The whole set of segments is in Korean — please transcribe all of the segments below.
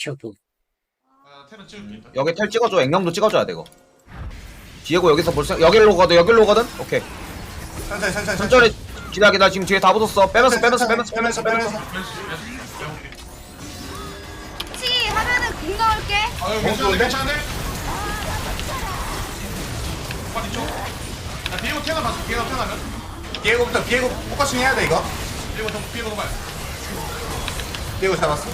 큐브 아, 테는 찍을게 일단. 여기 텔 찍어줘 앵영도 찍어줘야 돼 이거 디에고 여기서 볼 생... 여길로 가든 여길로 가든 오케이 천천히 천천히 천천히 기다 기다 지금 뒤에 다 붙었어 빼면서 빼면서 빼면서 빼면서 빼면서. 혹시 하면은 공 넣을게. 아, 여기 어, 괜찮은데? 괜찮은데? 빨리 쳐. 야, 비에고 테나 봤어. 비에고 테나면? 비에고부터 비에고 포커싱 해야 돼 이거 비에고 더 비에고 말. 비에고 잡았어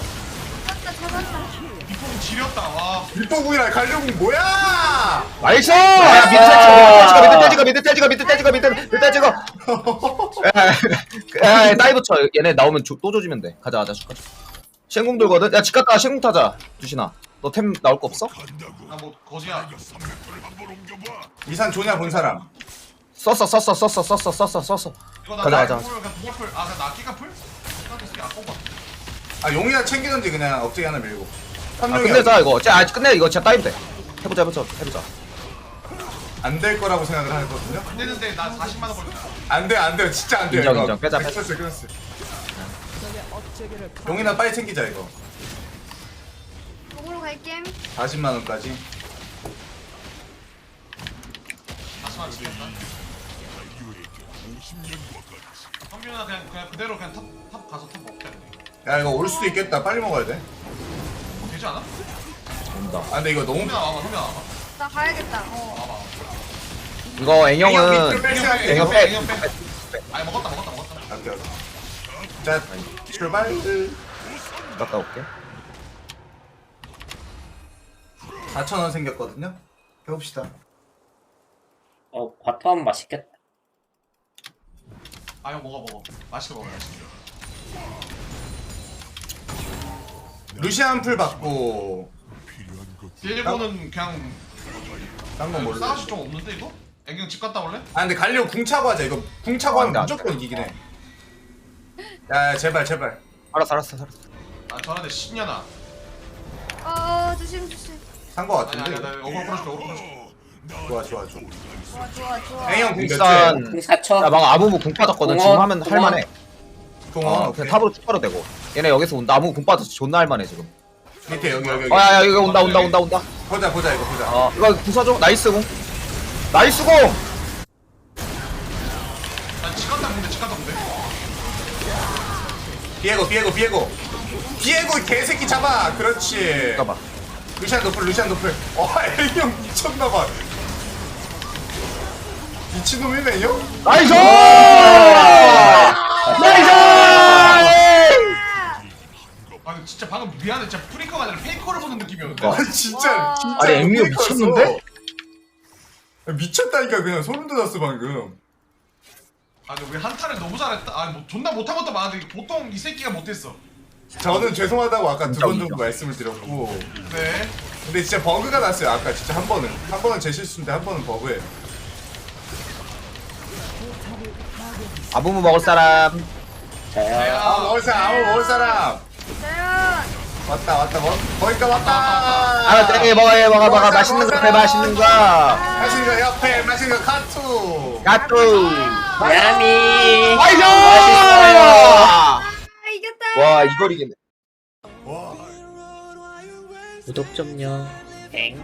비폭 지렸다. 와. 일포궁이랑 갈려궁 뭐야 나이스! 야, 밑에 찍어, 밑에 찍어, 밑에 찍어, 밑에 찍어, 밑에 찍어. 야, 야, 다이브 쳐. 얘네 나오면 조- 또 조지면 돼. 가자, 가자, 쭉 가자. 쉔궁 들거든? 야, 집 갔다 쉔궁 타자. 주신아. 너 템 나올 거 없어? 나뭐 거지야. 이산 조냐 본 사람 썼어, 썼어, 썼어, 썼어, 썼어, 썼어. 이거 나 가자, 나이 가자. 풀 그냥 두벌풀. 아, 그냥 나 끼가 풀? 나도 쓰기 아까워. 아 용이나 챙기던지 그냥 억제기 하나 밀고 아, 삼룡이 끝내자, 이거. 자, 아, 끝내, 이거. 진짜 다이브 돼. 해보자, 해보자, 해보자. 안될 거라고 생각을 하거든요 안 되는데 나 40만 원 벌렸어. 안돼 안돼 진짜 안돼 인정, 인정. 빼자, 빼자. 끊었어 끊었어 용이나 빨리 챙기자 이거 공으로 갈게. 40만 원까지 40만 원 지겠다. 성균아 그냥 그냥 그대로 그냥 탑, 탑 가서 탑 먹자. 그냥. 야 이거 올 수도 있겠다 빨리 먹어야 돼뭐 되지 않아? 온다. 아 근데 이거 너무 성균아 와봐. 성균아 와봐. 나 가야겠다. 어. 와봐. 이거 생각해. 앵영 빼. 빼. 앵영 빼. 아니 먹었다 먹었다 먹었다. 오케이 오케이 자 출발 갔다 올게. 4천 원 생겼거든요 해봅시다 어 바텀 맛있겠다 아 이거 먹어 먹어. 맛있게 먹어 맛있게. 루시안 풀 받고 비에고는 그냥 딴건 모르겠어 싸가지 좀 없는데 이거? 애경 집 갔다 올래? 아 근데 갈려 궁 차고 하자 이거 궁 차고 하면 안 돼, 안 무조건 이기긴 해 야, 야 제발 제발 알았어, 알았어, 알았어. 아 저런데 10년아. 어 조심 조심. 산 거 아니 같은데 아니 나 어그로 풀어줄게 어그로 풀어줄게. 좋아 좋아 좋아 좋아 좋아 좋아. A형 궁 일단, 궁 4초 야, 막 아무무 궁 빠졌거든. 지금 공원, 하면 공원. 할만해. 궁어 어, 그냥 탑으로 추가로 되고. 얘네 여기서 온다. 아무 궁 빠져서 존나 할만해, 지금. 밑에 여기 여기 여기 어, 야, 야, 이거 온다, 온다, 온다, 온다. 보자 보자 이거 보자 어, 이거 부숴줘. 나이스 공. 나이스 공! 갔다 오는데 집 갔다 오는데. 비에고 비에고 비에고 비에고 개새끼 잡아 그렇지 잠깐만. 루시안 노플 루시안 노플 어 A형 미쳤나봐 미친놈이네? 나이스! 나이스! 진짜 아니, 페이커였어. 미쳤는데? 미쳤다니까 그냥 소름 돋았어 방금 아 근데 우리 한타를 너무 잘했다. 아뭐 존나 못한 것도 많은데 보통 이 새끼가 못했어. 저는 죄송하다고 아까 두 번 정도. 말씀을 드렸고 네. 근데 진짜 버그가 났어요 아까 진짜 한 번은 한 번은 제 실수인데 한 번은 버그에 아무무 먹을 사람. 저요 아 먹을 사람 아무 먹을 사람. 왔다 왔다 먹 거기까 왔다 아, 네, 먹어, 예, 먹어, 먹어. 맛있는 거, 해, 맛있는 거. 맛있는 거 옆에 맛있는 거 카투 야뚜. 야미 나이스! 아 이겼다. 와, 이걸 이기네. 와 구독 좀요 엥